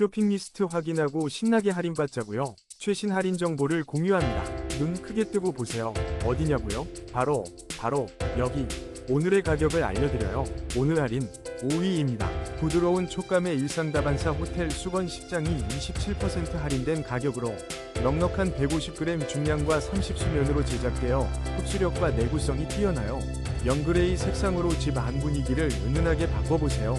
쇼핑 리스트 확인하고 신나게 할인받자고요. 최신 할인 정보를 공유합니다. 눈 크게 뜨고 보세요. 어디냐고요? 바로 바로 여기. 오늘의 가격을 알려드려요. 오늘 할인 5위입니다. 부드러운 촉감의 일상다반사 호텔 수건 식장이 27% 할인된 가격으로 넉넉한 150g 중량과 30수면으로 제작되어 흡수력과 내구성이 뛰어나요. 영그레이 색상으로 집 안 분위기를 은은하게 바꿔보세요.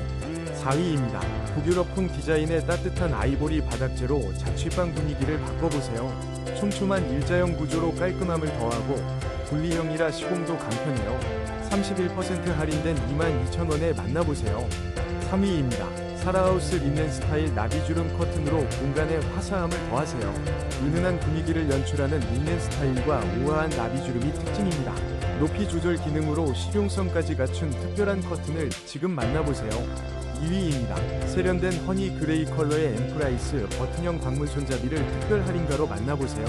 4위입니다. 북유럽풍 디자인의 따뜻한 아이보리 바닥재로 자취방 분위기를 바꿔보세요. 촘촘한 일자형 구조로 깔끔함을 더하고 분리형이라 시공도 간편해요. 31% 할인된 22,000원에 만나보세요. 3위입니다. 사라하우스 린넨 스타일 나비주름 커튼으로 공간에 화사함을 더하세요. 은은한 분위기를 연출하는 린넨 스타일과 우아한 나비주름이 특징입니다. 높이 조절 기능으로 실용성까지 갖춘 특별한 커튼을 지금 만나보세요. 2위입니다. 세련된 허니 그레이 컬러의 엠프라이스 버튼형 방문 손잡이를 특별 할인가로 만나보세요.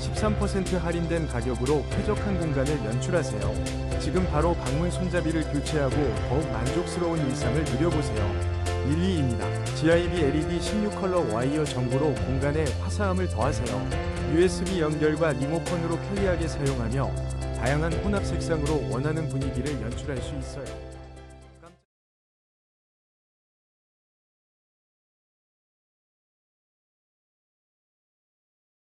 13% 할인된 가격으로 쾌적한 공간을 연출하세요. 지금 바로 방문 손잡이를 교체하고 더욱 만족스러운 일상을 누려보세요. 1위입니다. GIB LED 16컬러 와이어 전구로 공간에 화사함을 더하세요. USB 연결과 리모컨으로 편리하게 사용하며 다양한 혼합 색상으로 원하는 분위기를 연출할 수 있어요.